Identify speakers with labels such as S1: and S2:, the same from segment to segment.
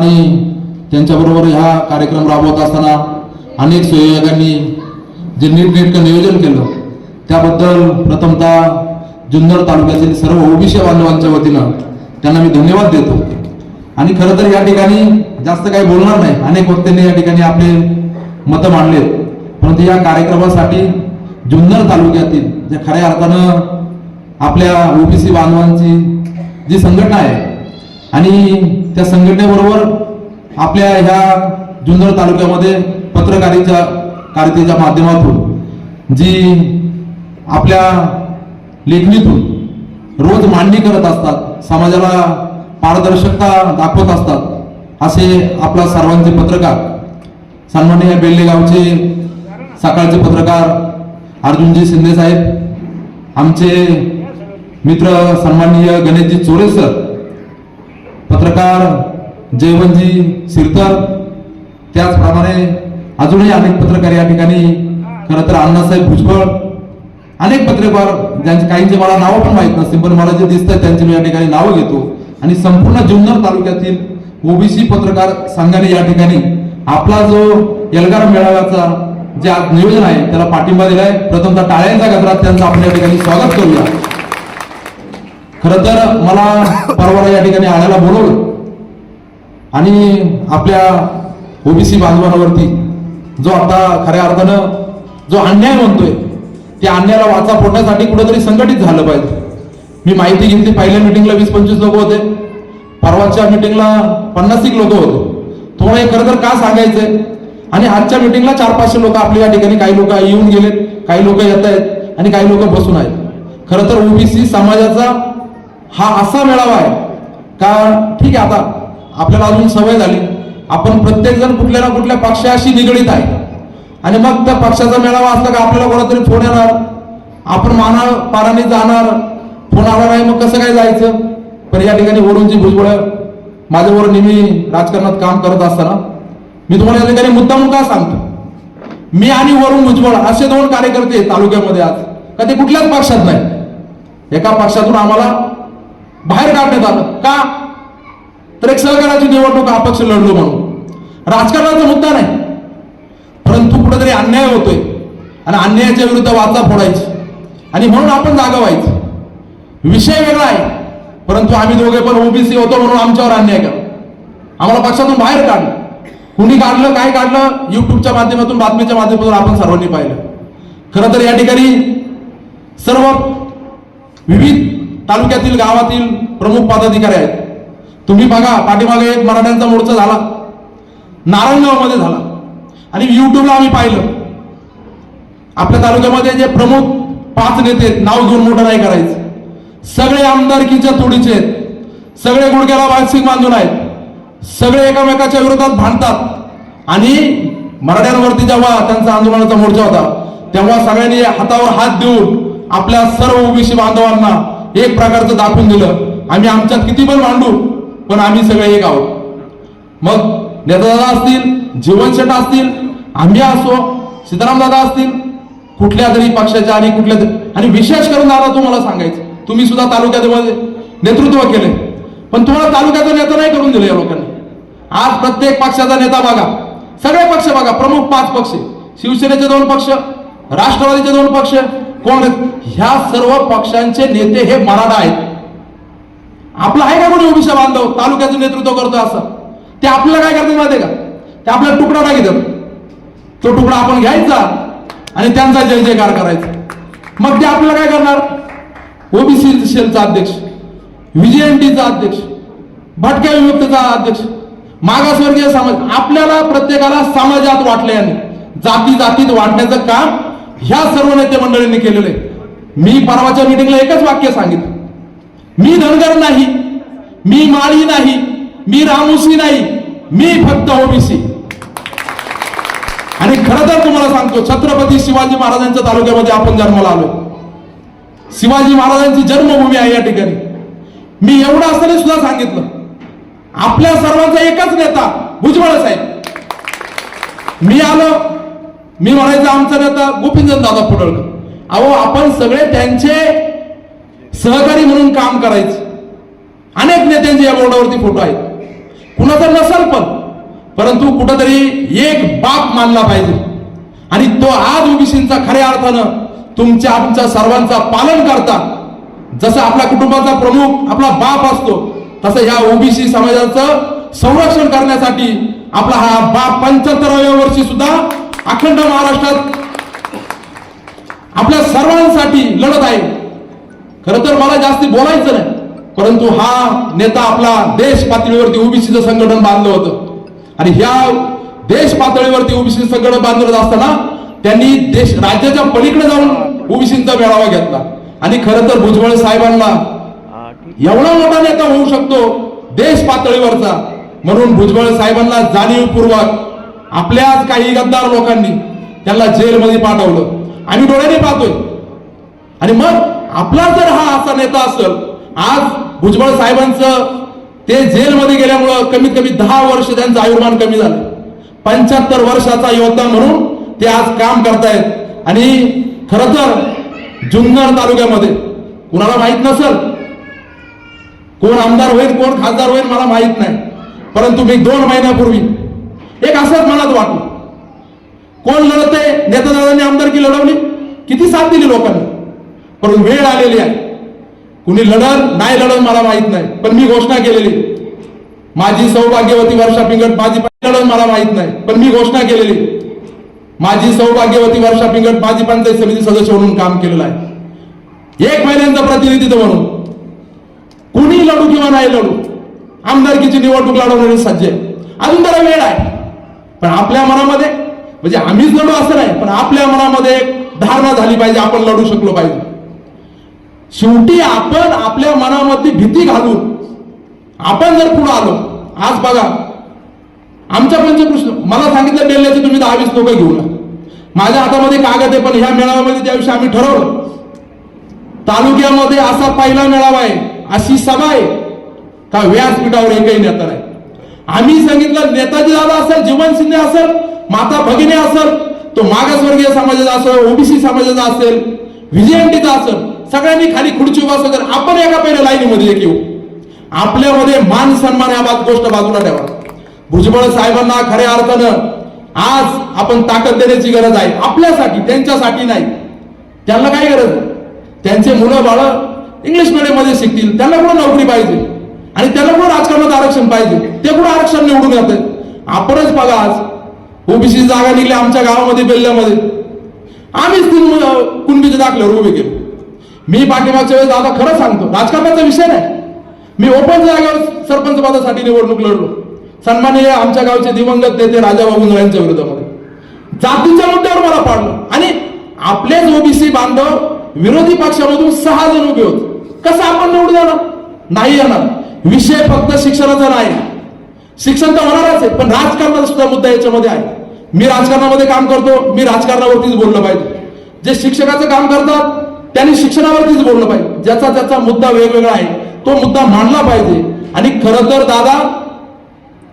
S1: आणि त्यांच्याबरोबर ह्या कार्यक्रम राबवत असताना अनेक संयोजकांनी जे नीटनेटकं नियोजन केलं त्याबद्दल प्रथमतः जुन्नर तालुक्यातील सर्व ओबीसी बांधवांच्या वतीनं त्यांना मी धन्यवाद देतो. आणि खरं तर या ठिकाणी जास्त काही बोलणार नाही. अनेक वक्त्यांनी या ठिकाणी आपले मतं मांडलेत. परंतु या कार्यक्रमासाठी जुन्नर तालुक्यातील जे खऱ्या अर्थानं आपल्या ओबीसी बांधवांची जी संघटना आहे आणि त्या संघटनेबरोबर आपल्या ह्या जुन्नर तालुक्यामध्ये पत्रकारिता कारितेच्या माध्यमातून जी आपल्या लेखणीतून रोज मांडणी करत असतात समाजाला पारदर्शकता दाखवत असतात असे आपला सर्वांचे पत्रकार सन्माननीय बेल्लेगावचे सकाळचे पत्रकार अर्जुनजी शिंदे साहेब आमचे मित्र सन्माननीय गणेशजी चोरे सर पत्रकार जयवंतजी सिरकर त्याचप्रमाणे अजूनही अनेक पत्रकार या ठिकाणी खरं तर अण्णासाहेब भुजबळ अनेक पत्रकार ज्यांचे काहींचे मला नावं पण माहीत नसतील पण मला जे दिसतात त्यांची मी या ठिकाणी नावं घेतो. आणि संपूर्ण जुन्नर तालुक्यातील ओबीसी पत्रकार संघाने या ठिकाणी आपला जो एल्गार मेळाव्याचा जे आज नियोजन आहे त्याला पाठिंबा दिलाय. प्रथमतः टाळ्यांचा गजरात त्यांचं आपण या ठिकाणी स्वागत करूया. खरं तर मला परवाला या ठिकाणी आणायला बोलवलं. आणि आपल्या ओबीसी बांधवांवरती जो आता खऱ्या अर्थानं जो अन्याय म्हणतोय त्या अन्यायाला वाचा फोडण्यासाठी कुठेतरी संघटित झालं पाहिजे. मी माहिती घेतली पहिल्या मिटिंगला वीस पंचवीस लोक होते. परवाच्या मिटिंगला पन्नास एक लोक होते. तुम्हाला हे खरं तर का सांगायचंय? आणि आजच्या मिटिंगला चार पाचशे लोक आपल्या या ठिकाणी काही लोक येऊन गेलेत काही लोक येत आहेत आणि काही लोक बसून आहेत. खरं तर ओबीसी समाजाचा हा असा मेळावा आहे. का ठीक आहे आता आपल्याला अजून सवय झाली. आपण प्रत्येकजण कुठल्या ना कुठल्या पक्षाशी निगडीत आहे. आणि मग त्या पक्षाचा मेळावा असला का आपल्याला कोणातरी फोन येणार? आपण माना पाराने जाणार. फोन आला नाही मग कसं काय जायचं? पण या ठिकाणी वरूनची भुजबळ माझ्यावर नेहमी राजकारणात काम करत असताना मी तुम्हाला या ठिकाणी मुद्दाम का सांगतो? मी आणि वरुण भुजबळ असे दोन कार्यकर्ते तालुक्यामध्ये आज. का ते कुठल्याच पक्षात नाही एका पक्षातून आम्हाला बाहेर काढण्यात आलं का? तर एक सहकाराची निवडणूक अपक्ष लढलो म्हणून. राजकारणाचा मुद्दा नाही. परंतु कुठेतरी अन्याय होतोय. आणि अन्यायाच्या विरुद्ध वाचा फोडायची. आणि म्हणून आपण जागा व्हायची. विषय वेगळा आहे. परंतु आम्ही दोघे पण ओबीसी होतो म्हणून आमच्यावर अन्याय केला आम्हाला पक्षातून बाहेर काढलं. कुणी काढलं काय काढलं? युट्यूबच्या माध्यमातून बातमीच्या माध्यमातून आपण सर्वांनी पाहिलं. खरं तर या ठिकाणी सर्व विविध तालुक्यातील गावातील प्रमुख पदाधिकारी आहेत. तुम्ही बघा पाठीमागे एक मराठ्यांचा मोर्चा झाला. नारायणगावमध्ये झाला. आणि युट्यूबला आम्ही पाहिलं. आपल्या तालुक्यामध्ये जे प्रमुख पाच नेते आहेत, नाव घेऊन मोठं नाही करायचं. सगळे आमदारकीच्या तोडीचे आहेत. सगळे गुडघ्याला वासिंग बांधून आहेत. सगळे एकामेकाच्या विरोधात भांडतात. आणि मराठ्यांवरती जेव्हा त्यांचा आंदोलनाचा मोर्चा होता तेव्हा सगळ्यांनी हातावर हात देऊन आपल्या सर्व ओबीसी बांधवांना एक प्रकारचं दाखवून दिलं. आम्ही आमच्यात किती पण मांडू पण आम्ही सगळे एक आहोत. मग नेतादादा असतील जीवनशेठ असतील आम्ही असो सीताराम दादा असतील कुठल्या तरी पक्षाच्या आणि कुठल्या तरी आणि विशेष करून दादा तुम्हाला सांगायचं. तुम्ही सुद्धा तालुक्यामध्ये नेतृत्व केले. पण तुम्हाला तालुक्याचा नेता नाही करून दिलं या लोकांनी. आज प्रत्येक पक्षाचा नेता बघा. सगळे पक्ष बघा. प्रमुख पाच पक्ष. शिवसेनेचे दोन पक्ष राष्ट्रवादीचे दोन पक्ष काँग्रेस ह्या सर्व पक्षांचे नेते हे मराठा आहेत. आपलं आहे का कोणी ओबीसी बांधव? तालुक्याचं नेतृत्व करतो असं. ते आपल्याला काय करतात माहिती का? ते आपल्याला तुकडा टाकीतात तो तुकडा आपण घ्यायचा आणि त्यांचा जय जयकार करायचा. मग ते आपल्याला काय करणार? ओबीसी सेलचा अध्यक्ष व्हीजीएनटीचा अध्यक्ष भटक्या विमुक्तचा अध्यक्ष मागासवर्गीय समाज आपल्याला प्रत्येकाला समाजात वाटले जाती जातीत वाटण्याचं काम ह्या सर्व नेते मंडळींनी केलेलं. आहे मी परवाच्या मिटिंगला एकच वाक्य सांगितलं. मी धनगर नाही मी माळी नाही मी रामुसी नाही मी फक्त ओबीसी. आणि खरं तर तुम्हाला सांगतो छत्रपती शिवाजी महाराजांच्या तालुक्यामध्ये आपण जन्माला आलो शिवाजी महाराजांची जन्मभूमी आहे या ठिकाणी. मी एवढं असताना सुद्धा सांगितलं. आपल्या सर्वांचा एकच नेता भुजबळ साहेब. मी आलो मी म्हणायचं आमचा नेता गोपीचंद दादा पुडळकर. अहो आपण सगळे त्यांचे सहकारी म्हणून काम करायचं. अनेक नेत्यांचे या बोर्डावरती फोटो आहेत. कुणाचा नसल पण. परंतु कुठंतरी एक बाप मानला पाहिजे. आणि तो आज ओबीसींचा खऱ्या अर्थानं तुमच्या आमच्या सर्वांचा पालन करता. जसं आपल्या कुटुंबाचा प्रमुख आपला बाप असतो तसं ह्या ओबीसी समाजाचं संरक्षण करण्यासाठी आपला हा बाप पंच्याहत्तराव्या वर्षी सुद्धा अखंड महाराष्ट्रात आपल्या सर्वांसाठी लढत आहे. खर तर मला जास्ती बोलायचं नाही परंतु हा नेता आपला देश पातळीवरती ओबीसीचं संघटन बांधलं होतं. आणि ह्या देश पातळीवरती ओबीसी संघटन बांधलं असताना त्यांनी देश राज्याच्या पलीकडे जाऊन ओबीसींचा मेळावा घेतला. आणि खरं तर भुजबळ साहेबांना एवढा मोठा नेता होऊ शकतो देश पातळीवरचा म्हणून भुजबळ साहेबांना जाणीवपूर्वक आपल्याच काही गद्दार लोकांनी त्यांना जेलमध्ये पाठवलं. आम्ही डोळ्याने पाहतोय. आणि मग आपला जर हा असा नेता असेल आज भुजबळ साहेबांचं ते जेलमध्ये गेल्यामुळं कमीत कमी दहा वर्ष त्यांचं आयुर्मान कमी झालं. पंच्याहत्तर वर्षाचा योद्धा म्हणून ते आज काम करतायत. आणि खर तर जुन्नर तालुक्यामध्ये कुणाला माहीत नसल? कोण आमदार होईल कोण खासदार होईल मला माहीत नाही. परंतु मी दोन महिन्यापूर्वी एक असंच मनात वाटलं. कोण लढते नेतादारांनी आमदारकी लढवली. किती साथ दिली लोकांनी? परंतु वेळ आलेली आहे. कुणी लढल नाही लढल मला माहीत नाही. पण मी घोषणा केलेली. माझी सौभाग्यवती वर्षा पिंगट माझी लढल मला माहीत नाही. पण मी घोषणा केलेली. माझी सौभाग्यवती वर्षा पिंगट माझी पंचायत समिती सदस्य म्हणून काम केलेलं आहे. एक महिन्यांचं प्रतिनिधित्व म्हणून. कुणी लढू किंवा नाही लढू? आमदारकीची निवडणूक लढवणारी सज्ज आहे. अजून जरा वेळ आहे. पण आपल्या मनामध्ये म्हणजे आम्हीच लढू असं नाही पण आपल्या मनामध्ये एक धारणा झाली पाहिजे आपण लढू शकलो पाहिजे. शेवटी आपण आपल्या मनामध्ये भीती घालून आपण जर पुढे आलो आज बघा आमच्या पंचकृष्ण मला सांगितलं बेल्ल्याचे तुम्ही दहा वीस लोक घेऊ ना माझ्या हातामध्ये कागद आहे पण ह्या मेळाव्यामध्ये त्या दिवशी आम्ही ठरवलं. तालुक्यामध्ये असा पहिला मेळावा आहे अशी सभा आहे. का व्यासपीठावर एकही नेता नाही? आम्ही सांगितलं नेताजी दादा असेल जीवन शिंदे असेल माता भगिनी असेल तो मागासवर्गीय समाजाचा असेल ओबीसी समाजाचा असेल व्हीजीएमटीचा असेल सगळ्यांनी खाली खुर्ची उभा असेल तर आपण एका पहिल्या लाईनीमध्ये एक येऊ. आपल्यामध्ये मान सन्मान या बाब गोष्ट बाजूला ठेवा. भुजबळ साहेबांना खऱ्या अर्थानं आज आपण ताकद देण्याची गरज आहे. आपल्यासाठी त्यांच्यासाठी नाही. त्यांना काय गरज आहे? त्यांचे मुलं बाळ इंग्लिश मीडियममध्ये शिकतील. त्यांना कुठं नोकरी पाहिजे? आणि त्याला कुठं राजकारणात आरक्षण पाहिजे? ते कुठं आरक्षण निवडून येते आपणच बघा आज. ओबीसी जागा निघल्या आमच्या गावामध्ये बेल्ल्यामध्ये. आम्हीच तीन मुलं दाखल्यावर उभे केले. मी पाठीमागच्या वेळेस आता खरं सांगतो राजकारणाचा विषय नाही. मी ओपन जागेवर सरपंच पदासाठी निवडणूक लढलो. सन्माननीय आमच्या गावचे दिवंगत नेते राजाबाबू यांच्या विरोधामध्ये. जातीच्या मुद्द्यावर मला पाडलं. आणि आपलेच ओबीसी बांधव विरोधी पक्षामधून सहा जण उभे होते. कसं आपण निवडून जाणार नाही येणार. विषय फक्त शिक्षणाचा नाही. शिक्षण तर होणारच आहे पण राजकारणाचा सुद्धा मुद्दा याच्यामध्ये आहे. मी राजकारणामध्ये काम करतो मी राजकारणावरतीच बोललं पाहिजे. जे शिक्षकाचं काम करतात त्यांनी शिक्षणावरतीच बोललं पाहिजे. ज्याचा त्याचा मुद्दा वेगवेगळा आहे तो मुद्दा मांडला पाहिजे. आणि खरं तर दादा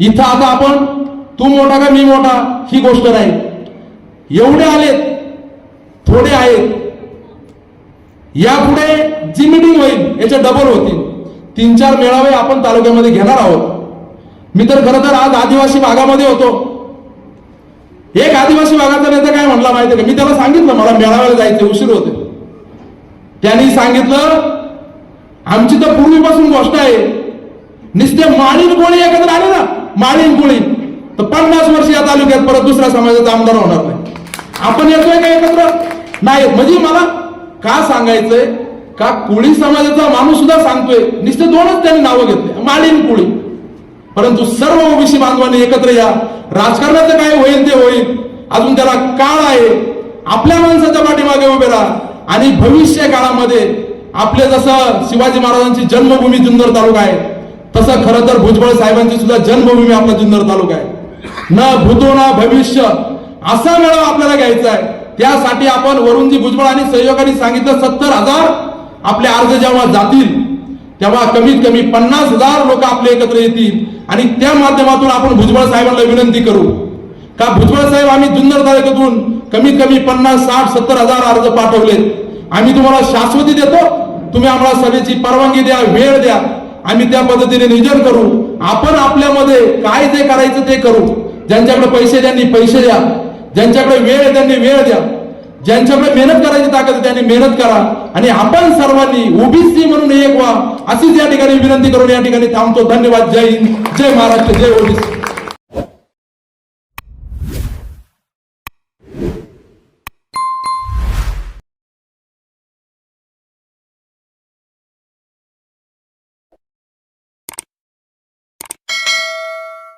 S1: इथं आता आपण तू मोठा का मी मोठा ही गोष्ट नाही. एवढे आलेत थोडे आहेत. यापुढे जी मिटिंग होईल याच्या डबल होतील. तीन चार मेळावे आपण तालुक्यामध्ये घेणार आहोत. मी तर खरं तर आज आदिवासी भागामध्ये होतो. एक आदिवासी भागाचा नेता काय म्हणला माहिती का? मी त्याला सांगितलं मला मेळाव्याला जायचं उशीर होते त्यांनी सांगितलं आमची तर पूर्वीपासून गोष्ट आहे. नुसते माळीन कोळी एकत्र आले ना माळीन कोळी तर पन्नास वर्ष या तालुक्यात परत दुसऱ्या समाजाचा आमदार होणार नाही. आपण येतोय का एकत्र? नाही. म्हणजे मला का सांगायचंय? का कोळी समाजाचा माणूस सुद्धा सांगतोय? निश्चित दोनच त्यांनी नावं घेतले. माळीन कोळी. परंतु सर्व ओबीसी बांधवांनी एकत्र या. राजकारणाचं काय होईल ते होईल. अजून त्याला काळ आहे. आपल्या माणसाच्या पाठीमागे उभे राहा. आणि भविष्य काळामध्ये आपले जसं शिवाजी महाराजांची जन्मभूमी जुन्नर तालुका आहे तसं खरं तर भुजबळ साहेबांची सुद्धा जन्मभूमी आपला जुन्नर तालुका आहे. न भूतो ना भविष्य असा मेळावा आपल्याला घ्यायचा आहे. त्यासाठी आपण वरुणजी भुजबळ आणि सहयोगाने सांगितलं सत्तर हजार आपले अर्ज जेव्हा जातील तेव्हा कमीत कमी पन्नास हजार लोक आपले एकत्र येतील. आणि त्या माध्यमातून आपण भुजबळ साहेबांना विनंती करू का भुजबळ साहेब आम्ही जुन्नर तालुक्यातून कमीत कमी पन्नास साठ सत्तर हजार अर्ज पाठवलेत. आम्ही तुम्हाला शाश्वती देतो. तुम्ही आम्हाला सभेची परवानगी द्या वेळ द्या. आम्ही त्या पद्धतीने नियोजन करू. आपण आपल्यामध्ये काय जे करायचं ते करू. ज्यांच्याकडे पैसे त्यांनी पैसे द्या. ज्यांच्याकडे वेळ त्यांनी वेळ द्या. ज्यांच्याकडे मेहनत करायची ताकद आहे त्यांनी मेहनत करा. आणि आपण सर्वांनी ओबीसी म्हणून एक व्हा. अशीच या ठिकाणी विनंती करून या ठिकाणी थांबतो. धन्यवाद. जय हिंद. जय महाराष्ट्र. जय ओबीसी.